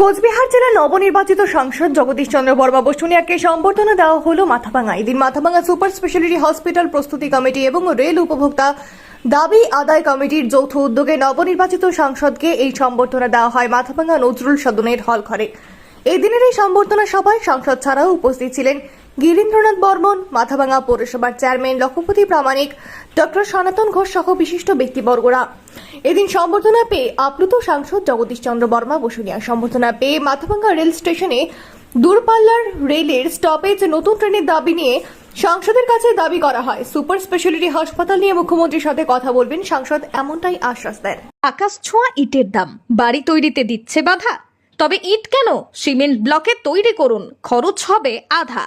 কোচবিহার জেলার নবনির্বাচিত সাংসদ জগদীশ চন্দ্র বর্মা বসুনিয়াকে সম্বর্ধনা দেওয়া হল মাথাভাঙা। এদিন মাথাভাঙা সুপার স্পেশালিটি হসপিটাল প্রস্তুতি কমিটি এবং রেল উপভোক্তা দাবি আদায় কমিটির যৌথ উদ্যোগে নবনির্বাচিত সাংসদকে এই সম্বর্ধনা দেওয়া হয় মাথাভাঙা নজরুল সদনের হল ঘরে এদিনের এই সম্বর্ধনা সভায় সাংসদ ছাড়াও উপস্থিত ছিলেন গিরীন্দ্রনাথ বর্মন, মাথাভাঙা পৌরসভার চেয়ারম্যান লক্ষপতি প্রামাণিক, ডক্টর সনাতন ঘোষ সহ বিশিষ্ট ব্যক্তিবর্গরা। এদিন সম্বর্ধনা পেয়ে আপ্লুত সাংসদ জগদীশ চন্দ্র বর্মা বসুনিয়া সম্বর্ধনা পেয়ে মাথাভাঙ্গা রেল স্টেশনে দূরপাল্লার রেলের স্টপেজ নতুন ট্রেনের দাবি নিয়ে সাংসদের কাছে দাবি করা হয়। সুপার স্পেশালিটি হাসপাতাল নিয়ে মুখ্যমন্ত্রীর সাথে কথা বলবেন সাংসদ এমনটাই আশ্বাস দেন। আকাশ ছোঁয়া ইটের দাম। বাড়ি তৈরিতে দিচ্ছে বাধা। তবে ইট কেন? সিমেন্ট ব্লকে তৈরি করুন। খরচ হবে আধা।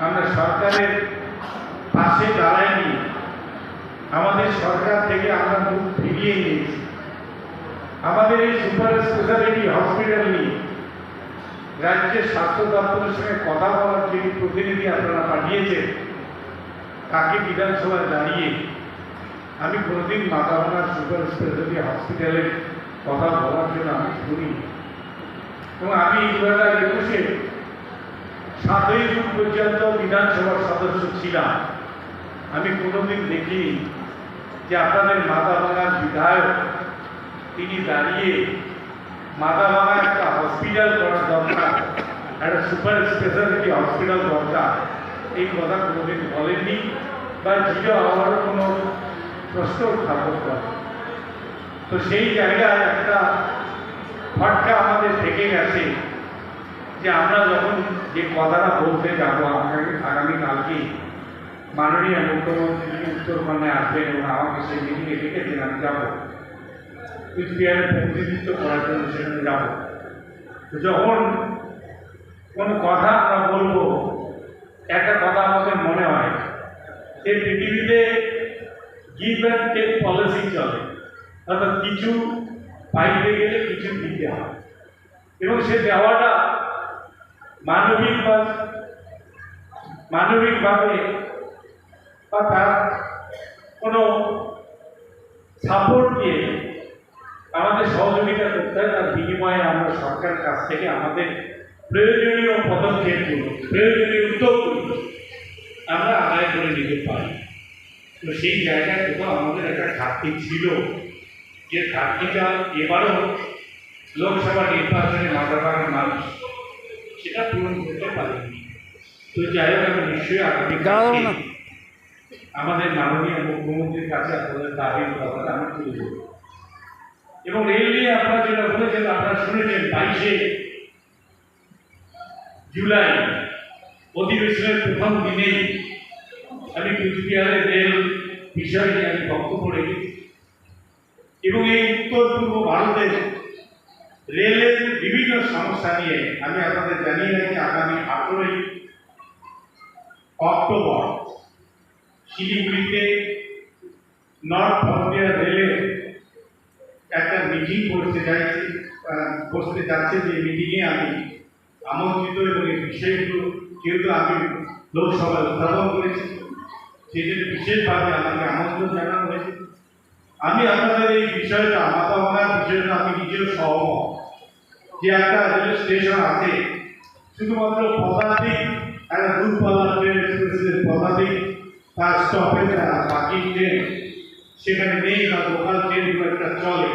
আমরা সরকারের পাশে দাঁড়াইনি। আমাদের সরকার থেকে আমরা মুখ ফিরিয়ে নিয়েছি। আমাদের এই সুপার স্পেশালিটি হসপিটাল নিয়ে রাজ্যের স্বাস্থ্য দপ্তরের সঙ্গে কথা বলার যিনি প্রতিনিধি আপনারা পাঠিয়েছেন, তাকে বিধানসভায় দাঁড়িয়ে আমি কোনোদিন মাথাভাঙার সুপার স্পেশালিটি হসপিটালের কথা বলার জন্য আমি শুনিনি। এবং আমি দু হাজার একুশে সাতই জুন পর্যন্ত বিধানসভার সদস্য ছিলাম। আমি কোনোদিন দেখি যে আপনাদের মাথাভাঙার বিধায়ক, তিনি দাঁড়িয়ে মাথাভাঙা একটা হসপিটাল করার দরকার, একটা সুপার স্পেশালিটি হসপিটাল দরকার। এই কথা কোনোদিন বলেননি বা জিরো হওয়ারও কোনো প্রশ্ন উত্থাপন করেন। তো সেই জায়গায় একটা ফটকা আমাদের থেকে গেছে। যে আমরা যখন যে কথাটা বলতে যাব, আগামী আগামীকালকে মাননীয় মুখ্যমন্ত্রী উত্তরবঙ্গে আসবেন এবং আমাকে সেই মিটিংয়ে ডেকেছেন, আমি যাব। কুচবিহারের প্রতিনিধিত্ব করার জন্য সেখানে যাব। যখন কোনো কথা আমরা বলব, একটা কথা আমাদের মনে হয়, যে পৃথিবীতে গিভ অ্যান্ড টেক পলিসি চলে। অর্থাৎ কিছু পাইতে গেলে কিছু দিতে হয়। এবং সে দেওয়াটা মানবিকভাবে বা তার কোনো সাপোর্ট দিয়ে আমাদের সহযোগিতা করতে হয়, তার বিনিময়ে আমরা সরকারের কাছ থেকে আমাদের প্রয়োজনীয় পদক্ষেপগুলো, প্রয়োজনীয় উদ্যোগগুলো আমরা আদায় করে নিতে পারি। তো সেই জায়গায় তো আমাদের একটা ঘাটতি ছিল। যে ঘাটতিটা এবারও লোকসভা নির্বাচনে মাথাভাঙার মানুষ সেটা পূরণ করতে পারেনি। তো যাই হোক আমি নিশ্চয়ই আগামী আমাদের মাননীয় মুখ্যমন্ত্রীর কাছে আপনাদের দাবির কথাটা আমি তুলে দেবো এবং রেল নিয়ে আপনারা যেটা বলেছেন আপনারা শুনেছেন বাইশে জুলাই অধিবেশনের প্রথম দিনেই আমি কুচবিহারের রেল বিষয় নিয়ে আমি বক্তব্য রেখেছি। এবং এই উত্তর পূর্ব ভারতের রেলের বিভিন্ন সমস্যা নিয়ে আমি আপনাদের জানিয়ে রাখি, আগামী আঠেরোই অক্টোবর শিলিগুড়িতে নর্থ ফ্রন্টিয়ার রেলের একটা মিটিং করতে চাইছি বসতে যাচ্ছে যে মিটিংয়ে আমি আমন্ত্রিত এবং এই বিষয়গুলো যেহেতু আমি লোকসভায় উত্থাপন করেছি, সেই জন্য বিশেষভাবে আমাকে আমন্ত্রণ জানানো হয়েছে। আমি আপনাদের এই বিষয়টা ভাঙার বিষয়টা আমি নিজেও সহমত যে একটা রেল স্টেশন আছে, শুধুমাত্র পদাতিক একটা দূরপাল্লা ট্রেন এক্সপ্রেসের পদাতিক, তার স্টপেজ বাকি ট্রেন সেখানে নেই বা লোকাল ট্রেনগুলো একটা চলে।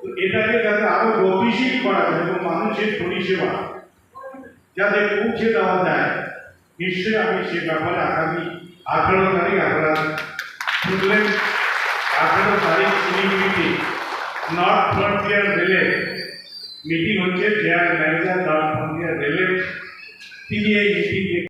তো এটাকে যাতে আরও গতিশীল করা যায় এবং মানুষের পরিষেবা যাতে পৌঁছে দেওয়া যায়, নিশ্চয়ই আমি সে ব্যাপারে আগামী আঠেরো তারিখ আপনারা শুনলেন। আঠেরো তারিখ শিলিগুড়িতে নর্থ ফ্রন্টিয়ার রেলের মিটিং হচ্ছে জেয়ার ম্যানেজার নর্থ ফ্রন্টিয়ার রেলের তিনি এই মিটিং